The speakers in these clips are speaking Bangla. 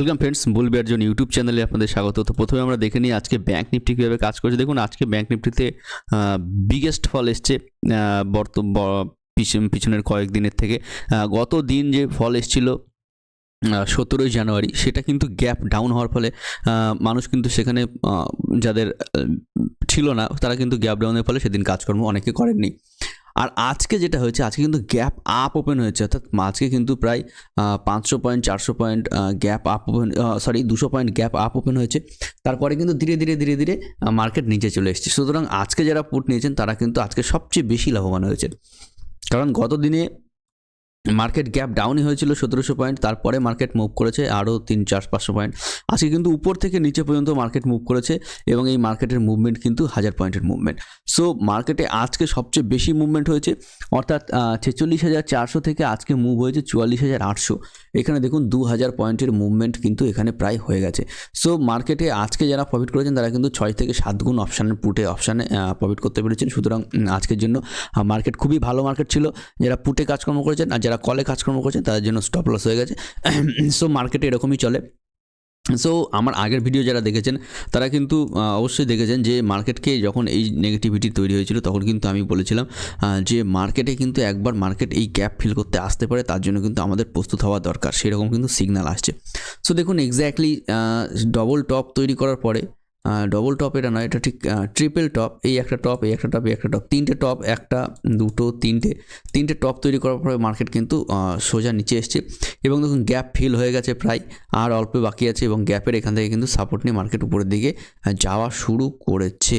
ওয়েলকাম ফ্রেন্ডস বুল জন্য ইউটিউব চ্যানেলে আপনাদের স্বাগত। তো প্রথমে আমরা দেখে নিই আজকে ব্যাঙ্ক নিফটি কীভাবে কাজ করছে। দেখুন, আজকে ব্যাঙ্ক নিফটিতে বিগেস্ট ফল এসছে বর্ত পিছনের কয়েকদিনের থেকে। গত দিন যে ফল এসছিল সতেরোই জানুয়ারি, সেটা কিন্তু গ্যাপ ডাউন হওয়ার ফলে মানুষ কিন্তু সেখানে যাদের ছিল না, তারা কিন্তু গ্যাপ ডাউনের ফলে সেদিন কাজকর্ম অনেকে করেননি। আর আজকে যেটা হয়েছে, আজকে কিন্তু গ্যাপ আপ ওপেন হয়েছে, অর্থাৎ আজকে কিন্তু প্রায় পাঁচশো পয়েন্ট চারশো point gap up open sorry দুশো পয়েন্ট গ্যাপ আপ ওপেন হয়েছে। তারপরে কিন্তু ধীরে ধীরে ধীরে ধীরে মার্কেট নিচে চলে এসেছে। সুতরাং আজকে যারা পুট নিয়েছেন, তারা কিন্তু আজকে সবচেয়ে বেশি লাভবান হয়েছে কারণ গত দিনে মার্কেট গ্যাপ ডাউনই হয়েছিল সতেরোশো পয়েন্ট, তারপরে মার্কেট মুভ করেছে আরও তিন, চার, পাঁচশো পয়েন্ট। আজকে কিন্তু উপর থেকে নিচে পর্যন্ত মার্কেট মুভ করেছে এবং এই মার্কেটের মুভমেন্ট কিন্তু হাজার পয়েন্টের মুভমেন্ট সো মার্কেটে আজকে সবচেয়ে বেশি মুভমেন্ট হয়েছে, অর্থাৎ ছেচল্লিশ হাজার চারশো থেকে আজকে মুভ হয়েছে চুয়াল্লিশ হাজার আটশো। এখানে দেখুন দু হাজার পয়েন্টের মুভমেন্ট কিন্তু এখানে প্রায় হয়ে গেছে। সো মার্কেটে আজকে যারা প্রফিট করেছেন, তারা কিন্তু ছয় থেকে সাত গুণ অপশানের পুটে অপশানে প্রফিট করতে পেরেছেন। সুতরাং আজকের জন্য মার্কেট খুবই ভালো মার্কেট ছিল। যারা পুটে কাজকর্ম করেছেন আর যারা কলে কাজকর্ম করছেন, তাদের জন্য স্টপ লস হয়ে গেছে। সো মার্কেটে এরকমই চলে। সো আমার আগের ভিডিও যারা দেখেছেন, তারা কিন্তু অবশ্যই দেখেছেন যে মার্কেটকে যখন এই নেগেটিভিটি তৈরি হয়েছিল, তখন কিন্তু আমি বলেছিলাম যে মার্কেটে কিন্তু একবার মার্কেট এই গ্যাপ ফিল করতে আসতে পারে, তার জন্য কিন্তু আমাদের প্রস্তুত হওয়া দরকার। সেরকম কিন্তু সিগন্যাল আসছে। সো দেখুন এক্স্যাক্টলি ডবল টপ তৈরি করার পরে ডবল টপ এটা নয়, এটা ঠিক ট্রিপল টপ এই একটা টপ এই একটা টপ এই একটা টপ তিনটে টপ একটা, দুটো, তিনটে। তিনটে টপ তৈরি করার পরে মার্কেট কিন্তু সোজা নিচে এসছে। এবং দেখুন গ্যাপ ফিল হয়ে গেছে প্রায়, আর অল্প বাকি আছে এবং গ্যাপের এখান থেকে কিন্তু সাপোর্ট নিয়ে মার্কেট উপরের দিকে যাওয়া শুরু করেছে।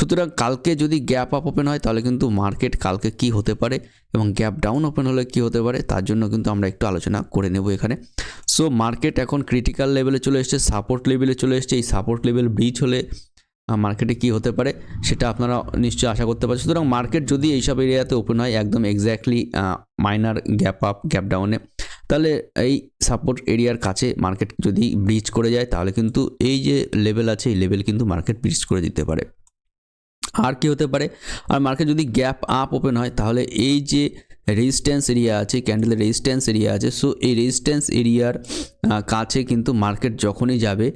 সুতরাং কালকে যদি গ্যাপ আপ ওপেন হয়, তাহলে কিন্তু মার্কেট কালকে কি হতে পারে এবং গ্যাপ ডাউন ওপেন হলে কি হতে পারে, তার জন্য কিন্তু আমরা একটু আলোচনা করে নেব এখানে। সো মার্কেট এখন ক্রিটিক্যাল লেভেলে চলে এসেছে সাপোর্ট লেভেলে চলে এসেছে, এই সাপোর্ট লেভেল ব্রিজ হলে মার্কেটে কি হতে পারে, সেটা আপনারা নিশ্চয়ই আশা করতে পারছেন। সুতরাং মার্কেট যদি এইসব এরিয়াতে ওপেন হয়, একদম exactly minor gap up gap ডাউনে তাহলে এই সাপোর্ট এরিয়ার কাছে মার্কেট যদি ব্রিজ করে যায়, তাহলে কিন্তু এই যে লেভেল আছে, এই লেভেল কিন্তু মার্কেট ব্রিজ করে দিতে পারে। আর কি হতে পারে? আর মার্কেট যদি গ্যাপ আপ ওপেন হয়, তাহলে এই যে রেজিস্ট্যান্স এরিয়া আছে ক্যান্ডেলের রেজিস্ট্যান্স এরিয়া আছে সো এই রেজিস্ট্যান্স এরিয়ার কাছে কিন্তু মার্কেট যখনই যাবে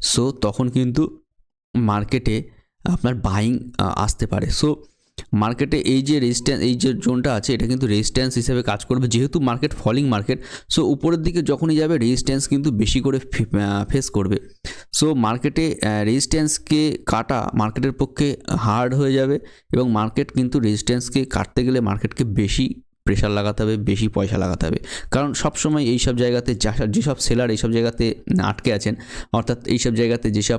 সো তখন কিন্তু মার্কেটে আপনার বাইং আসতে পারে। সো মার্কেটে এই যে রেজিস্ট্যান্স এই যে জোনটা আছে, এটা কিন্তু রেজিস্ট্যান্স হিসেবে কাজ করবে। যেহেতু মার্কেট ফলিং মার্কেট সো উপরের দিকে যখনই যাবে রেজিস্ট্যান্স কিন্তু বেশি করে ফেস করবে। সো মার্কেটে রেজিস্ট্যান্সকে কাটা মার্কেটের পক্ষে হার্ড হয়ে যাবে এবং মার্কেট কিন্তু রেজিস্ট্যান্সকে কাটতে গেলে মার্কেটকে বেশি প্রেশার লাগাতে হবে, বেশি পয়সা লাগাতে হবে। কারণ সবসময় এইসব জায়গাতে যা- যেসব সেলার এইসব জায়গাতে আটকে আছেন, অর্থাৎ এইসব জায়গাতে যেসব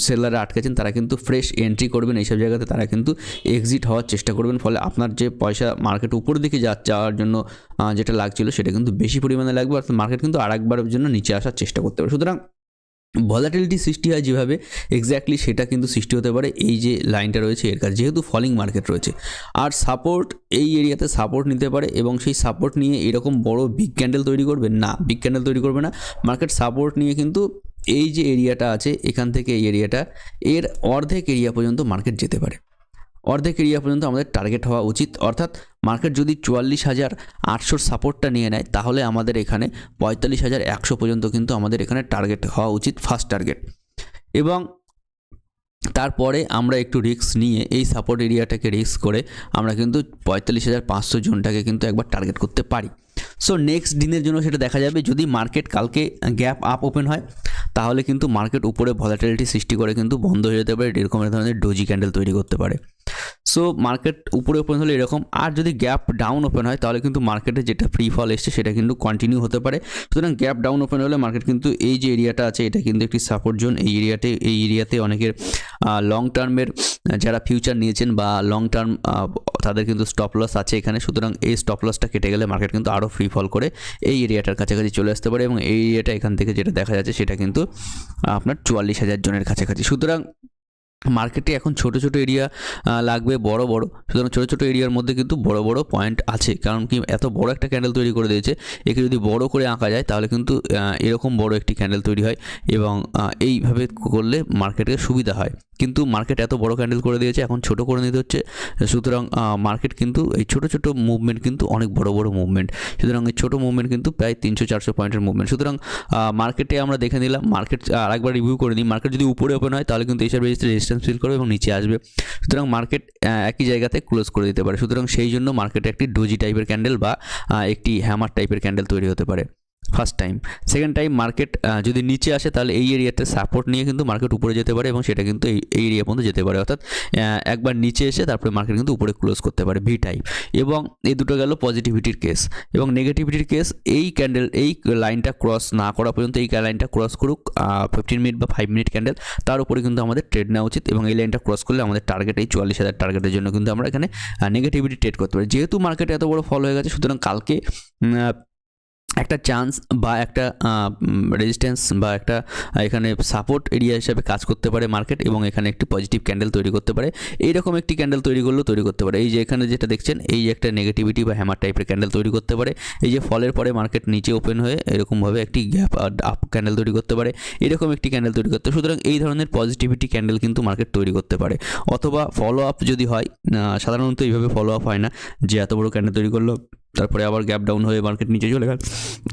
সেলাররা আটকে আছেন, তারা কিন্তু ফ্রেশ এন্ট্রি করবেন, এইসব জায়গাতে তারা কিন্তু এক্সিট হওয়ার চেষ্টা করবেন। ফলে আপনার যে পয়সা মার্কেট উপর দিকে যা, যাওয়ার জন্য যেটা লাগছিল সেটা কিন্তু বেশি পরিমাণে লাগবে, অর্থাৎ মার্কেট কিন্তু আরেকবারের জন্য নিচে আসার চেষ্টা করতে পারে সুতরাং ভলাটিলিটি সৃষ্টি হয় যেভাবে এক্স্যাক্টলি সেটা কিন্তু সৃষ্টি হতে পারে এই যে লাইনটা রয়েছে এর কাছে, যেহেতু ফলিং মার্কেট রয়েছে। আর সাপোর্ট এই এরিয়াতে সাপোর্ট নিতে পারে এবং সেই সাপোর্ট নিয়ে এরকম বড় বিগ ক্যান্ডেল তৈরি করবে? না বিগ ক্যান্ডেল তৈরি করবে না। মার্কেট সাপোর্ট নিয়ে কিন্তু এই যে এরিয়াটা আছে, এখান থেকে এই এরিয়াটা, এর অর্ধেক এরিয়া পর্যন্ত মার্কেট যেতে পারে। অর্ধেক এরিয়া পর্যন্ত আমাদের টার্গেট হওয়া উচিত। অর্থাৎ মার্কেট যদি চুয়াল্লিশ হাজার আটশোর সাপোর্টটা নিয়ে নেয়, তাহলে আমাদের এখানে পঁয়তাল্লিশ হাজার একশো পর্যন্ত কিন্তু আমাদের এখানে টার্গেট হওয়া উচিত ফার্স্ট টার্গেট এবং তারপরে আমরা একটু রিস্ক নিয়ে এই সাপোর্ট এরিয়াটাকে রিস্ক করে আমরা কিন্তু পঁয়তাল্লিশ হাজার পাঁচশো জনটাকে কিন্তু একবার টার্গেট করতে পারি। সো নেক্সট দিনের জন্য সেটা দেখা যাবে, যদি মার্কেট কালকে গ্যাপ আপ ওপেন হয়, তাহলে কিন্তু মার্কেট উপরে ভলাটিলিটি সৃষ্টি করে কিন্তু বন্ধ হয়ে যেতে পারে, এরকম ধরনের ডোজি ক্যান্ডেল তৈরি করতে পারে। সো মার্কেট উপরে ওপেন হলে এরকম। আর যদি গ্যাপ ডাউন ওপেন হয়, তাহলে কিন্তু মার্কেটে যেটা ফ্রি ফল এসছে, সেটা কিন্তু কন্টিনিউ হতে পারে। সুতরাং গ্যাপ ডাউন ওপেন হলে মার্কেট কিন্তু এই যে এরিয়াটা আছে, এটা কিন্তু একটি সাপোর্ট জোন এই এরিয়াতে এই এরিয়াতে অনেকের লং টার্মের যারা ফিউচার নিয়েছেন বা লং টার্ম তাদের কিন্তু স্টপ লস আছে এখানে। সুতরাং এই স্টপ লসটা কেটে গেলে মার্কেট কিন্তু আরও ফ্রি ফল করে এই এরিয়াটার কাছাকাছি চলে আসতে পারে এবং এই এরিয়াটা এখান থেকে যেটা দেখা যাচ্ছে, সেটা কিন্তু আপনার চুয়াল্লিশ হাজার জনের কাছাকাছি। সুতরাং মার্কেটে এখন ছোট ছোট এরিয়া লাগবে বড় বড়। সুতরাং ছোট ছোট এরিয়ার মধ্যে কিন্তু বড় বড় পয়েন্ট আছে। কারণ কি এত বড় একটা ক্যান্ডেল তৈরি করে দিয়েছে, একে যদি বড় করে আঁকা যায়, তাহলে কিন্তু এরকম বড় একটি ক্যান্ডেল তৈরি হয় এবং এইভাবে করলে মার্কেটের সুবিধা হয়। কিন্তু মার্কেট এত বড় ক্যান্ডেল করে দিয়েছে, এখন ছোট করে নিতে হচ্ছে। সুতরাং মার্কেট কিন্তু এই ছোট ছোট মুভমেন্ট কিন্তু অনেক বড় বড় মুভমেন্ট সুতরাং এই ছোটো মুভমেন্ট কিন্তু প্রায় তিনশো চারশো পয়েন্টের মুভমেন্ট সুতরাং মার্কেটে আমরা দেখে নিলাম মার্কেট আরেকবার রিভিউ করে নিই। মার্কেট যদি উপরে ওপেন হয়, তাহলে কিন্তু এইসব রেজিস্ট্রে রেজিস্ট্যান্স ফিল করবে এবং নিচে আসবে। সুতরাং মার্কেট একই জায়গাতে ক্লোজ করে দিতে পারে। সুতরাং সেই জন্য মার্কেটে একটি ডোজি টাইপের ক্যান্ডেল বা একটি হ্যামার টাইপের ক্যান্ডেল তৈরি হতে পারে। First time second time market যদি নিচে আসে, তাহলে এই এরিয়াতে সাপোর্ট নিয়ে কিন্তু মার্কেট উপরে যেতে পারে এবং সেটা কিন্তু এই এরিয়া পর্যন্ত যেতে পারে। অর্থাৎ একবার নিচে এসে তারপরে মার্কেট কিন্তু উপরে ক্লোজ করতে পারে ভি টাইপ এবং এই দুটো গেল পজিটিভিটির কেস এবং নেগেটিভিটির কেস এই ক্যান্ডেল এই লাইনটা ক্রস না করা পর্যন্ত এই লাইনটা ক্রস করুক ফিফটিন মিনিট বা ফাইভ মিনিট ক্যান্ডেল তার উপরে কিন্তু আমাদের ট্রেড নেওয়া উচিত এবং এই লাইনটা ক্রস করলে আমাদের টার্গেট এই চুয়াল্লিশ হাজার টার্গেটের জন্য কিন্তু আমরা এখানে নেগেটিভিটি ট্রেড করতে পারি। যেহেতু মার্কেট এত বড় ফল হয়ে গেছে, সুতরাং কালকে একটা চান্স বা একটা রেজিস্ট্যান্স বা একটা এখানে সাপোর্ট এরিয়া হিসাবে কাজ করতে পারে মার্কেট এবং এখানে একটি পজিটিভ ক্যান্ডেল তৈরি করতে পারে। এইরকম একটি ক্যান্ডেল তৈরি করলেও তৈরি করতে পারে। এই যে এখানে যেটা দেখছেন, এই যে একটা নেগেটিভিটি বা হ্যামার টাইপের ক্যান্ডেল তৈরি করতে পারে। এই যে ফলের পরে মার্কেট নিচে ওপেন হয়ে এরকমভাবে একটি গ্যাপ আপ ক্যান্ডেল তৈরি করতে পারে। এরকম একটি ক্যান্ডেল তৈরি করতে, সুতরাং এই ধরনের পজিটিভিটি ক্যান্ডেল কিন্তু মার্কেট তৈরি করতে পারে। অথবা ফলো আপ যদি হয় সাধারণত এইভাবে ফলো আপ হয় না যে এত বড় ক্যান্ডেল তৈরি করল। তারপরে আবার গ্যাপ ডাউন হয়ে মার্কেট নিচে চলে গেল।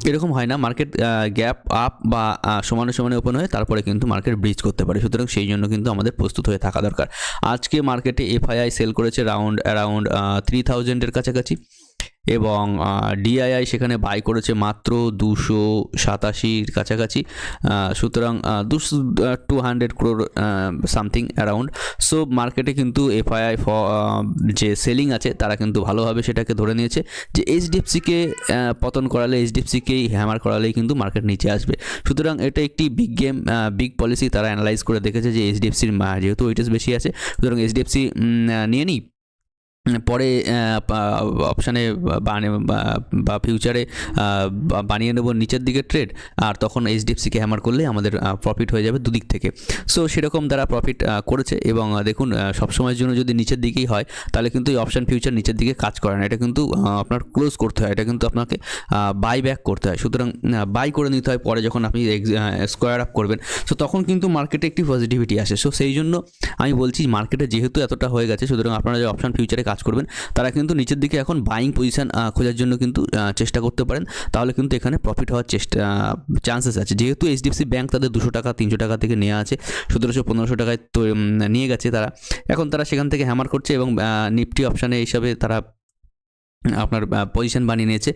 এরকম হয় না মার্কেট গ্যাপ আপ বা সমানে সমানে ওপেন হয়ে তারপরে কিন্তু মার্কেট ব্রিজ করতে পারে। সুতরাং সেই জন্য কিন্তু আমাদের প্রস্তুত হয়ে থাকা দরকার। আজকে মার্কেটে এফআইআই সেল করেছে রাউন্ড অ্যারাউন্ড থ্রি থাউজেন্ডের কাছাকাছি। এবং ডিআইআই সেখানে বাই করেছে মাত্র দুশো সাতাশির কাছাকাছি। সুতরাং দুশো two hundred crore something around so মার্কেটে কিন্তু এফআইআই যে সেলিং আছে, তারা কিন্তু ভালোভাবে সেটাকে ধরে নিয়েছে যে এইচডিএফসিকে পতন করালে এইচডিএফসিকেই হ্যামার করালেই কিন্তু মার্কেট নিচে আসবে। সুতরাং এটা একটি বিগ গেম বিগ পলিসি তারা অ্যানালাইজ করে দেখেছে যে এইচডিএফসির যেহেতু ওয়েটেজ বেশি আছে, সুতরাং এইচডিএফসি নিয়ে নিই। পরে অপশানে বা ফিউচারে বানিয়ে নেব নিচের দিকে ট্রেড আর তখন এইচডিএফসিকে হ্যামার করলে আমাদের প্রফিট হয়ে যাবে দুদিক থেকে। সো সেরকম তারা প্রফিট করেছে এবং দেখুন সবসময়ের জন্য যদি নিচের দিকেই হয়, তাহলে কিন্তু এই অপশান ফিউচার নিচের দিকে কাজ করে না। এটা কিন্তু আপনার ক্লোজ করতে হয়। এটা কিন্তু আপনাকে বাই ব্যাক করতে হয়। সুতরাং বাই করে নিতে হয় পরে যখন আপনি স্কোয়ার আপ করবেন। সো তখন কিন্তু মার্কেটে একটি পজিটিভিটি আসে। সো সেই জন্য আমি বলছি মার্কেটে যেহেতু এতটা হয়ে গেছে, সুতরাং আপনারা যে অপশান ফিউচারে কাজ করবেন, তারা কিন্তু নিচের দিকে এখন বাইং পজিশান খোঁজার জন্য কিন্তু চেষ্টা করতে পারেন। তাহলে কিন্তু এখানে প্রফিট হওয়ার চেষ্টা চান্সেস আছে। যেহেতু এইচডিএফসি ব্যাঙ্ক তাদের দুশো টাকা, তিনশো টাকা থেকে নেওয়া আছে, সতেরোশো, পনেরোশো টাকায় নিয়ে গেছে তারা। এখন তারা সেখান থেকে হ্যামার করছে এবং নিফটি অপশানে এইসবে তারা আপনার পজিশন বানিয়ে নিয়েছে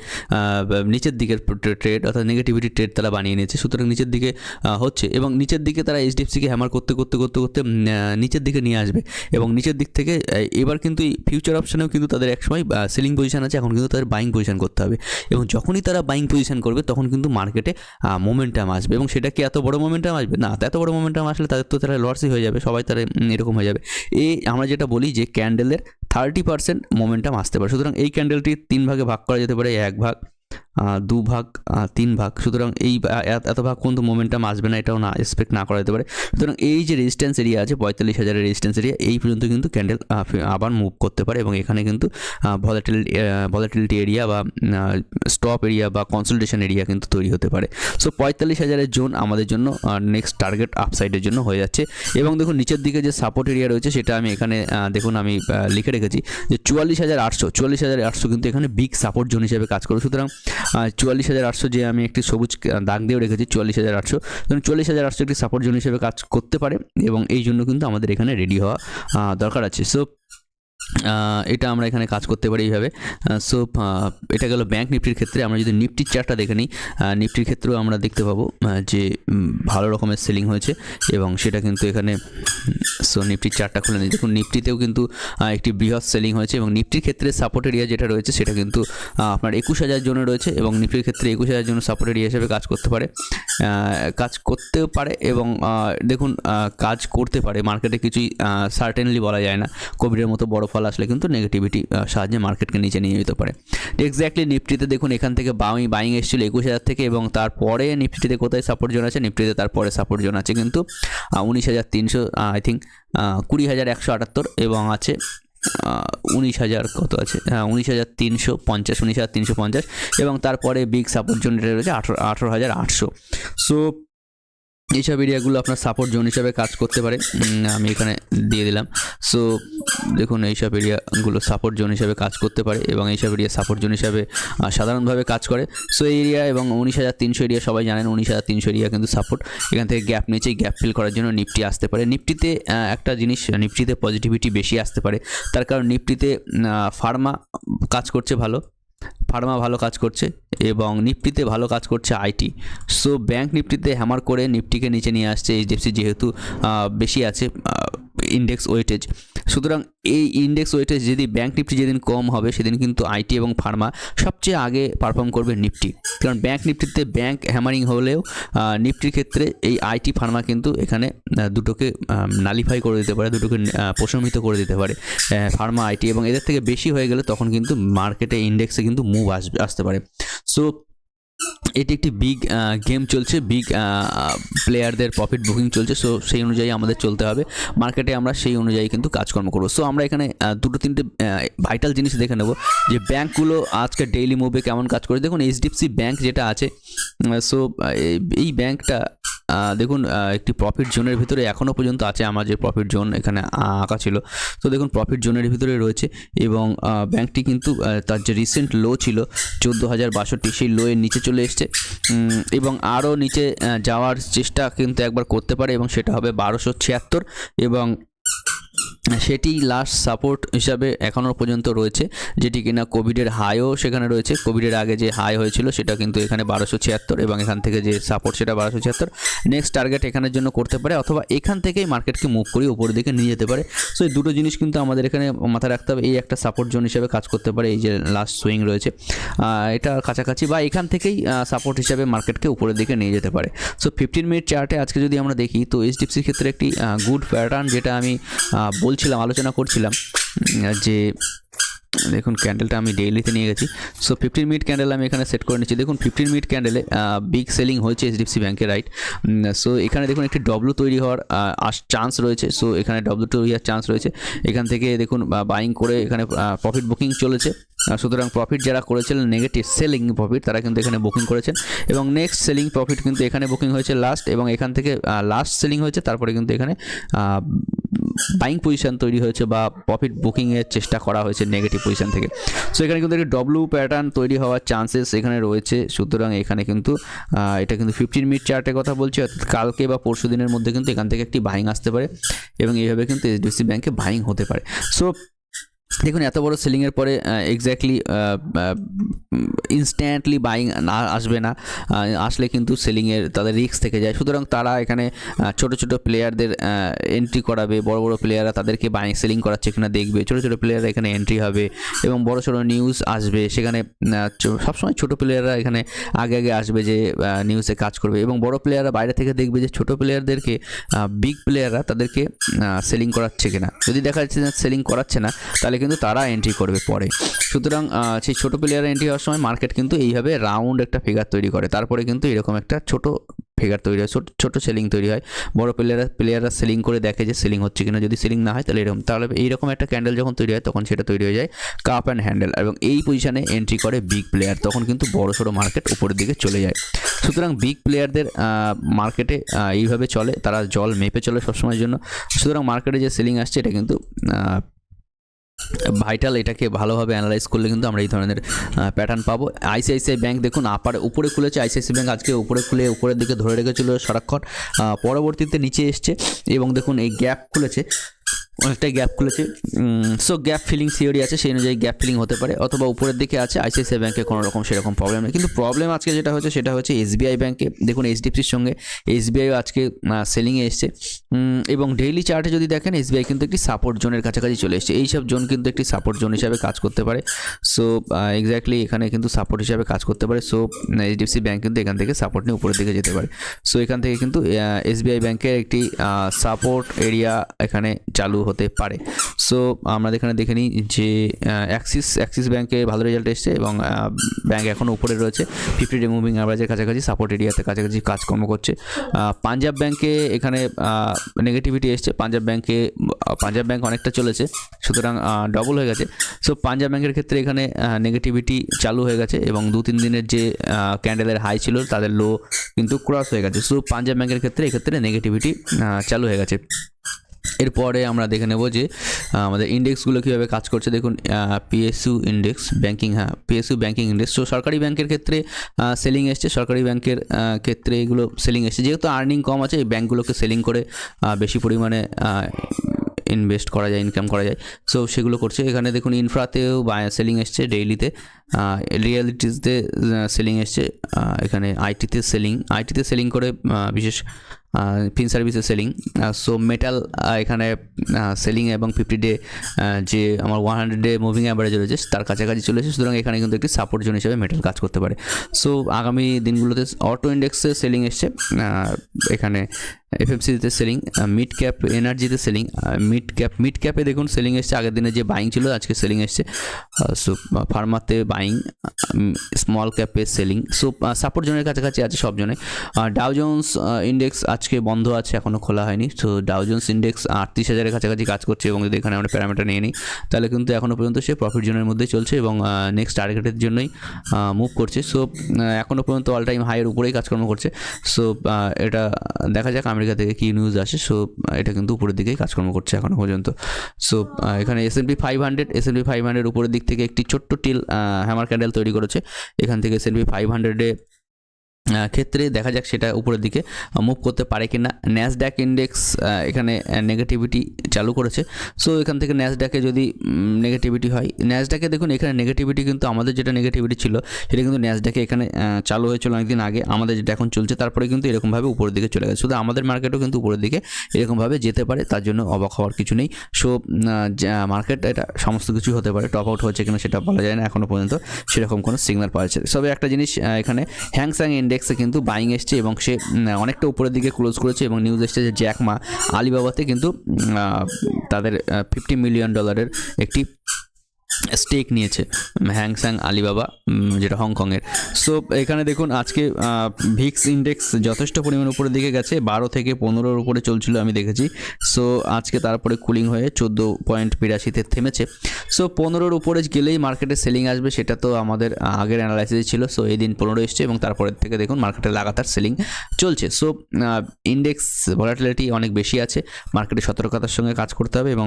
নিচের দিকের ট্রেড অর্থাৎ নেগেটিভিটি ট্রেড তারা বানিয়ে নিয়েছে। সুতরাং নিচের দিকে হচ্ছে এবং নিচের দিকে তারা এইচডিএফসিকে হ্যামার করতে করতে করতে করতে নিচের দিকে নিয়ে আসবে। এবং নিচের দিক থেকে এবার কিন্তু ফিউচার অপশানেও কিন্তু তাদের একসময় সেলিং পজিশন আছে। এখন কিন্তু তাদের বাইং পজিশন করতে হবে। এবং যখনই তারা বাইং পজিশন করবে, তখন কিন্তু মার্কেটে মোমেন্টাম আসবে। এবং সেটা কি এত বড় মোমেন্টাম আসবে? না, এত বড় মোমেন্টাম আসলে তাদের তো তারা লসই হয়ে যাবে। সবাই তারা এরকম হয়ে যাবে। এই আমরা যেটা বলি যে ক্যান্ডেলের থার্টি পার্সেন্ট মোমেন্টাম আসতে পারে। সুতরাং এই ক্যান্ডেলটি তিন ভাগে ভাগ করা যেতে পারে, এক ভাগ। দু ভাগ তিন ভাগ। সুতরাং এই এত- ভাগ কিন্তু মোমেন্টাম আসবে না, এটাও না এক্সপেক্ট না করা যেতে পারে। সুতরাং এই যে রেজিস্ট্যান্স এরিয়া আছে, পঁয়তাল্লিশ হাজারের রেজিস্ট্যান্স এরিয়া এই পর্যন্ত কিন্তু ক্যান্ডেল আবার মুভ করতে পারে এবং এখানে কিন্তু ভলাটিল ভলাটিলিটি এরিয়া বা স্টপ এরিয়া বা কনসলটেশন এরিয়া কিন্তু তৈরি হতে পারে। সো পঁয়তাল্লিশ হাজারের জোন আমাদের জন্য নেক্সট টার্গেট আপসাইডের জন্য হয়ে যাচ্ছে। এবং দেখুন, নিচের দিকে যে সাপোর্ট এরিয়া রয়েছে, সেটা আমি এখানে দেখুন, আমি লিখে রেখেছি যে চুয়াল্লিশ হাজার আটশো, চুয়াল্লিশ হাজার আটশো কিন্তু এখানে বিগ সাপোর্ট জোন হিসেবে কাজ করে। সুতরাং চুয়াল্লিশ হাজার আটশো যে আমি একটি সবুজ দাগ দিয়েও রেখেছি, চুয়াল্লিশ হাজার আটশো। ধরুন, চুয়াল্লিশ হাজার আটশো একটি সাপোর্ট জোন হিসেবে কাজ করতে পারে এবং এই জন্য কিন্তু আমাদের এখানে রেডি হওয়া দরকার আছে। সো এটা আমরা এখানে কাজ করতে পারি এইভাবে। সো এটা গেল ব্যাংক নিফটির ক্ষেত্রে। আমরা যদি নিফটির চার্টটা দেখে নিই নিফটির ক্ষেত্রেও আমরা দেখতে পাবো যে ভালো রকমের সেলিং হয়েছে এবং সেটা কিন্তু এখানে সো নিফটির চার্টটা খুলে নিই। দেখুন নিফটিতেও কিন্তু একটি বৃহৎ সেলিং হয়েছে এবং নিফটির ক্ষেত্রে সাপোর্ট এরিয়া যেটা রয়েছে, সেটা কিন্তু আপনার একুশ হাজার জন্য রয়েছে এবং নিফটির ক্ষেত্রে একুশ হাজার জন্য সাপোর্ট এরিয়া হিসেবে কাজ করতে পারে। কাজ করতেও পারে এবং দেখুন কাজ করতে পারে। মার্কেটে কিছুই সার্টেনলি বলা যায় না। কোভিডের মতো বড় ফল আসলে কিন্তু নেগেটিভিটি সাহায্যে মার্কেটকে নিচে নিয়ে যেতে পারে। এক্স্যাক্টলি নিফটিতে দেখুন, এখান থেকে বাই বাইং এসেছিল একুশ হাজার থেকে এবং তারপরে নিফটিতে কোথায় সাপোর্ট জোন আছে? নিফটিতে তারপরে সাপোর্ট জোন আছে কিন্তু উনিশ হাজার তিনশো আই থিঙ্ক কুড়ি হাজার একশো আটাত্তর এবং আছে উনিশ হাজার কত আছে? হ্যাঁ উনিশ হাজার তিনশো পঞ্চাশ, উনিশ হাজার তিনশো পঞ্চাশ এবং তারপরে বিগ সাপোর্ট জোন রয়েছে আঠেরো আঠেরো হাজার আটশো। সো এইসব এরিয়াগুলো আপনার সাপোর্ট জোন হিসাবে কাজ করতে পারে। আমি এখানে দিয়ে দিলাম। সো দেখুন, এইসব এরিয়াগুলো সাপোর্ট জোন হিসাবে কাজ করতে পারে এবং এইসব এরিয়া সাপোর্ট জোন হিসাবে সাধারণভাবে কাজ করে। সো এই এরিয়া এবং উনিশ হাজার তিনশো এরিয়া, সবাই জানেন, উনিশ হাজার তিনশো এরিয়া কিন্তু সাপোর্ট এখান থেকে গ্যাপ নিচে গ্যাপ ফিল করার জন্য নিফটি আসতে পারে। নিফটিতে একটা জিনিস নিফটিতে পজিটিভিটি বেশি আসতে পারে। তার কারণ নিফটিতে ফার্মা কাজ করছে ভালো। ফার্মা ভালো কাজ করছে এবং নিফটিতে ভালো কাজ করছে আইটি। সো ব্যাংক নিফটিতে হ্যামার করে নিফটিকে নিচে নিয়ে আসছে, এইচডিএফসি যেহেতু বেশি আছে ইন্ডেক্স ওয়েটেজ সুতরাং এই ইন্ডেক্স ওয়েটেজ যদি ব্যাংক নিফটি যেদিন কম হবে, সেদিন কিন্তু আইটি এবং ফার্মা সবচেয়ে আগে পারফর্ম করবে নিফটি কারণ ব্যাংক নিফটিতে ব্যাংক হ্যামারিং হলেও নিফটির ক্ষেত্রে এই আইটি ফার্মা কিন্তু এখানে দুটোকে নালিফাই করে দিতে পারে, দুটোকে প্রশমিত করে দিতে পারে ফার্মা আইটি এবং এদের থেকে বেশি হয়ে গেলে তখন কিন্তু মার্কেটে ইন্ডেক্সে কিন্তু মুভ আসবে আসতে পারে। সো এটি একটি বিগ গেম চলছে বিগ প্লেয়ারদের প্রফিট বুকিং চলছে সো সেই অনুযায়ী আমাদের চলতে হবে। মার্কেটে আমরা সেই অনুযায়ী কিন্তু কাজকর্ম করব। সো আমরা এখানে দুটো তিনটে ভাইটাল জিনিস দেখে নেব যে ব্যাঙ্কগুলো আজকে ডেইলি মুভে কেমন কাজ করে। দেখুন এইচডিএফসি ব্যাঙ্ক যেটা আছে সো এই ব্যাংকটা আহ, দেখুন একটি প্রফিট জোনের ভিতরে এখনও পর্যন্ত আছে আমার যে প্রফিট জোন এখানে আঁকা ছিল। তো দেখুন প্রফিট জোনের ভিতরে রয়েছে এবং ব্যাংকটি কিন্তু তার যে রিসেন্ট লো ছিল, চোদ্দ হাজার বাষট্টি, সেই লোয়ের নিচে চলে এসছে। এবং আরও নিচে যাওয়ার চেষ্টা কিন্তু একবার করতে পারে এবং সেটা হবে বারোশো ছিয়াত্তর এবং সেটি লাস্ট সাপোর্ট হিসাবে এখনও পর্যন্ত রয়েছে যেটি কিনা কোভিডের হাইও সেখানে রয়েছে। কোভিডের আগে যে হাই হয়েছিল সেটা কিন্তু এখানে বারোশো ছিয়াত্তর এবং এখান থেকে যে সাপোর্ট সেটা বারোশো ছিয়াত্তর। নেক্সট টার্গেট এখানের জন্য করতে পারে অথবা এখান থেকেই মার্কেটকে মুভ করিয়ে উপরের দিকে নিয়ে যেতে পারে। সো এই দুটো জিনিস কিন্তু আমাদের এখানে মাথায় রাখতে হবে। এই একটা সাপোর্ট জোন হিসাবে কাজ করতে পারে এই যে লাস্ট সুইং রয়েছে। এটা কাছাকাছি বা এখান থেকেই সাপোর্ট হিসাবে মার্কেটকে উপরের দিকে নিয়ে যেতে পারে। সো ফিফটিন মিনিট চার্টে আজকে যদি আমরা দেখি তো এইচডিএফসির ক্ষেত্রে একটি গুড প্যাটার্ন যেটা আমি আহ, বলছিলাম, আলোচনা করছিলাম যে দেখুন ক্যান্ডেলটা আমি ডেইলিতে নিয়ে গেছি। সো ফিফটিন মিনিট ক্যান্ডেল আমি এখানে সেট করে নিচ্ছি। দেখুন ফিফটিন মিনিট ক্যান্ডেলে বিগ সেলিং হয়েছে এইচডিএফসি ব্যাংকে রাইট সো এখানে দেখুন একটি ডব্লু তৈরি হওয়ার চান্স রয়েছে। সো এখানে ডব্লু তৈরি হওয়ার চান্স রয়েছে। এখান থেকে দেখুন বাইং করে এখানে প্রফিট বুকিং চলেছে। সুতরাং প্রফিট যারা করেছিলেন নেগেটিভ সেলিং প্রফিট তারা কিন্তু এখানে বুকিং করেছেন। এবং নেক্সট সেলিং প্রফিট কিন্তু এখানে বুকিং হয়েছে লাস্ট এবং এখান থেকে লাস্ট সেলিং হয়েছে। তারপরে কিন্তু এখানে বাইং পজিশন তৈরি হয়েছে বা প্রফিট বুকিংয়ের চেষ্টা করা হয়েছে নেগেটিভ পজিশন থেকে। সো এখানে কিন্তু একটি ডব্লু প্যাটার্ন তৈরি হওয়ার চান্সেস এখানে রয়েছে। সুতরাং এখানে কিন্তু এটা কিন্তু ফিফটিন মিনিট চার্টের কথা বলছি, অর্থাৎ কালকে বা পরশু দিনের মধ্যে কিন্তু এখান থেকে একটি বাইং আসতে পারে এবং এইভাবে কিন্তু এইচডিএফসি ব্যাংকে বাইং হতে পারে। সো দেখুন, এত বড় সেলিংয়ের পরে এক্স্যাক্টলি ইনস্ট্যান্টলি বাইং না, আসবে না। আসলে কিন্তু সেলিংয়ের তাদের রিস্ক থেকে যায়। সুতরাং তারা এখানে ছোট ছোট প্লেয়ারদের এন্ট্রি করাবে, বড় বড় প্লেয়াররা তাদেরকে বাইং সেলিং করাচ্ছে কিনা দেখবে। ছোট ছোট প্লেয়াররা এখানে এন্ট্রি হবে এবং বড়, ছোট নিউজ আসবে। সেখানে সবসময় ছোট প্লেয়াররা এখানে আগে আগে আসবে যে নিউজে কাজ করবে এবং বড় প্লেয়াররা বাইরে থেকে দেখবে যে, ছোট প্লেয়ারদেরকে বিগ প্লেয়াররা তাদেরকে সেলিং করাচ্ছে কিনা। যদি দেখা যাচ্ছে সেলিং করাচ্ছে না, তাহলে কিন্তু তারা এন্ট্রি করবে পরে। সুতরাং সেই ছোটো প্লেয়াররা এন্ট্রি হওয়ার সময় মার্কেট কিন্তু এইভাবে রাউন্ড একটা ফিগার তৈরি করে। তারপরে কিন্তু এরকম একটা ছোট ফিগার তৈরি হয়, ছোট ছোট সেলিং তৈরি হয়। বড় প্লেয়াররা প্লেয়াররা সেলিং করে দেখে যে সেলিং হচ্ছে কিনা। যদি সেলিং না হয়, তাহলে এরকম, তাহলে এইরকম একটা ক্যান্ডেল যখন তৈরি হয়, তখন সেটা তৈরি হয়ে যায় কাপ অ্যান্ড হ্যান্ডেল এবং এই পজিশনে এন্ট্রি করে বিগ প্লেয়ার তখন কিন্তু বড় সড়ো মার্কেট উপরের দিকে চলে যায়। সুতরাং বিগ প্লেয়ারদের মার্কেটে এইভাবে চলে। তারা জল মেপে চলে সবসময়ের জন্য। সুতরাং মার্কেটে যে সেলিং আসছে, এটা কিন্তু ভাইটাল এটাকে ভালোভাবে অ্যানালাইজ করলে কিন্তু আমরা এই ধরনের প্যাটার্ন পাবো। আইসিআইসিআই ব্যাংক দেখুন আপার উপরে খুলেছে আইসিআইসিআই ব্যাংক আজকে উপরে খুলে, উপরের দিকে ধরে রেখেছিল সারাক্ষণ পরবর্তীতে নিচে এসছে এবং দেখুন এই গ্যাপ খুলেছে। অনেকটাই গ্যাপ খুলেছে। সো গ্যাপ ফিলিং থিওরি আছে, সেই অনুযায়ী গ্যাপ ফিলিং হতে পারে। অথবা উপরের দিকে আছে আইসিআইসিআই ব্যাংকে কোনো রকম সেরকম প্রবলেম নেই। কিন্তু প্রবলেম আজকে যেটা হচ্ছে, সেটা হচ্ছে এসবিআই ব্যাংকে দেখুন এইচডিএফসির সঙ্গে এসবিআইও আজকে সেলিংয়ে এসছে। এবং ডেইলি চার্টে যদি দেখেন এসবিআই কিন্তু একটি সাপোর্ট জোনের কাছাকাছি চলে এসেছে। এইসব জোন কিন্তু একটি সাপোর্ট জোন হিসাবে কাজ করতে পারে। সো এক্স্যাক্টলি এখানে কিন্তু সাপোর্ট হিসাবে কাজ করতে পারে। সো এইচডিএফসি ব্যাংক কিন্তু এখান থেকে সাপোর্ট নিয়ে উপরের দিকে যেতে পারে। সো এখান থেকে কিন্তু এসবিআই ব্যাংকের একটি সাপোর্ট এরিয়া এখানে চালু হতে পারে। সো আমরা এখানে দেখে নিই যে অ্যাক্সিস অ্যাক্সিস ব্যাংকে ভালো রেজাল্ট এসছে এবং ব্যাংক এখনও উপরে রয়েছে। ফিফটি ডে মুভিং অ্যাভারেজের কাছাকাছি সাপোর্ট এরিয়াতে কাছাকাছি কাজকর্ম করছে। পাঞ্জাব ব্যাংকে এখানে নেগেটিভিটি এসছে। পাঞ্জাব আহ, পাঞ্জাব ব্যাংক অনেকটা চলেছে সুতরাং ডবল হয়ে গেছে। সো পাঞ্জাব ব্যাংকের ক্ষেত্রে এখানে নেগেটিভিটি চালু হয়ে গেছে এবং দু তিন দিনের যে ক্যান্ডেলের হাই ছিল তাদের লো কিন্তু ক্রস হয়ে গেছে। সো পাঞ্জাব ব্যাংকের ক্ষেত্রে এক্ষেত্রে নেগেটিভিটি চালু হয়ে গেছে। এরপরে আমরা দেখে নেব যে আমাদের ইন্ডেক্সগুলো কীভাবে কাজ করছে। দেখুন পিএসইউ ইন্ডেক্স ব্যাংকিং হ্যাঁ পিএসইউ ব্যাংকিং ইন্ডেক্স তো সরকারি ব্যাংকের ক্ষেত্রে সেলিং এসছে। সরকারি ব্যাংকের ক্ষেত্রে এগুলো সেলিং এসছে। যেহেতু আর্নিং কম আছে, এই ব্যাঙ্কগুলোকে সেলিং করে বেশি পরিমাণে ইনভেস্ট করা যায় ইনকাম করা যায়। সো সেগুলো করছে। এখানে দেখুন ইনফ্রাতেও সেলিং এসছে ডেইলিতে রিয়ালিটিসতে সেলিং এসছে। এখানে আইটিতে সেলিং আইটিতে সেলিং করে বিশেষ ফিন সার্ভিসে সেলিং সো মেটাল এখানে সেলিং এবং ফিফটি ডে যে আমার one hundred day moving average রয়েছে, তার কাছাকাছি চলে এসেছে, সুতরাং এখানে কিন্তু একটি সাপোর্ট জোন হিসেবে মেটাল কাজ করতে পারে। সো আগামী দিনগুলোতে অটো ইন্ডেক্সে সেলিং এসছে এখানে এফএফসিতে সেলিং মিড ক্যাপ এনার্জিতে সেলিং মিড ক্যাপ মিড ক্যাপে দেখুন সেলিং এসছে, আগের দিনে যে বাইং ছিল, আজকে সেলিং এসছে সো ফার্মাতে বাইং স্মল ক্যাপে সেলিং সো সাপোর্ট জোনের কাছাকাছি আছে সব জনে। ডাউ জোন্স ইন্ডেক্স আজকে বন্ধ আছে এখনও খোলা হয়নি। সো ডাউ জোন্স ইন্ডেক্স আটত্রিশ হাজারের কাছাকাছি কাজ করছে এবং যদি এখানে আমরা প্যারামিটার নিয়ে নিই, তাহলে কিন্তু এখনও পর্যন্ত সে প্রফিট জোনের মধ্যে চলছে এবং নেক্সট টার্গেটের জন্যই মুভ করছে। সো এখনও পর্যন্ত অল টাইম হাইয়ের উপরেই কাজকর্ম করছে। সো এটা দেখা যাক আমেরিকা থেকে কী নিউজ আসে। সো এটা কিন্তু উপরের দিকেই কাজকর্ম করছে এখনও পর্যন্ত। সো এখানে S N P five hundred S N P five hundred উপরের দিক থেকে একটি ছোট্ট টিল হ্যামার ক্যান্ডেল তৈরি করেছে। এখান থেকে এস এন পি ফাইভ হান্ড্রেডে ক্ষেত্রে দেখা যাক সেটা উপরের দিকে মুভ করতে পারে কি না ন্যাসড্যাক ইন্ডেক্স এখানে নেগেটিভিটি চালু করেছে। সো এখান থেকে ন্যাসড্যাকে যদি নেগেটিভিটি হয় ন্যাসড্যাকে দেখুন, এখানে নেগেটিভিটি কিন্তু আমাদের যেটা নেগেটিভিটি ছিল, সেটা কিন্তু ন্যাসড্যাকে এখানে চালু হয়েছিল অনেকদিন আগে। আমাদের যেটা এখন চলছে, তারপরে কিন্তু এরকমভাবে উপরের দিকে চলে গেছে। শুধু আমাদের মার্কেটও কিন্তু উপরের দিকে এরকমভাবে যেতে পারে, তার জন্য অবাক হওয়ার কিছু নেই। সো মার্কেট এটা সমস্ত কিছু হতে পারে। টপ আউট হচ্ছে কিনা সেটা বলা যায় না এখনও পর্যন্ত সেরকম কোনো সিগন্যাল পাওয়া যাচ্ছে তবে একটা জিনিস এখানে হ্যাংস্যাং ইন্ডেক্সে কিন্তু বাইং এসছে এবং সে অনেকটা উপরের দিকে ক্লোজ করেছে এবং নিউজ এসছে যে জ্যাকমা আলিবাবাতে কিন্তু তাদের ফিফটি মিলিয়ন ডলারের একটি স্টেক নিয়েছে হ্যাংস্যাং আলিবাবা যেটা হংকংয়ের সো এখানে দেখুন, আজকে ভিক্স ইন্ডেক্স যথেষ্ট পরিমাণ উপরের দিকে গেছে, বারো থেকে পনেরোর উপরে চলছিল আমি দেখেছি। সো আজকে তারপরে কুলিং হয়ে চোদ্দ পয়েন্ট বিরাশিতে থেমেছে। সো পনেরোর উপরে গেলেই মার্কেটে সেলিং আসবে, সেটা তো আমাদের আগের অ্যানালাইসিস ছিল। সো এই দিন পনেরো এসছে এবং তারপরের থেকে দেখুন মার্কেটে লাগাতার সেলিং চলছে। সো ইন্ডেক্স ভলাটিলিটি অনেক বেশি আছে মার্কেটে সতর্কতার সঙ্গে কাজ করতে হবে এবং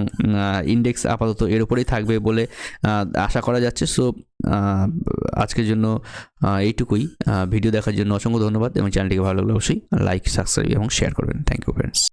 ইন্ডেক্স আপাতত এর উপরেই থাকবে বলে আশা করা যাচ্ছে। সো আজকের জন্য এইটুকুই। ভিডিও দেখার জন্য অসংখ্য ধন্যবাদ এবং চ্যানেলটিকে ভালো লাগলে অবশ্যই লাইক সাবস্ক্রাইব এবং শেয়ার করবেন। Thank you friends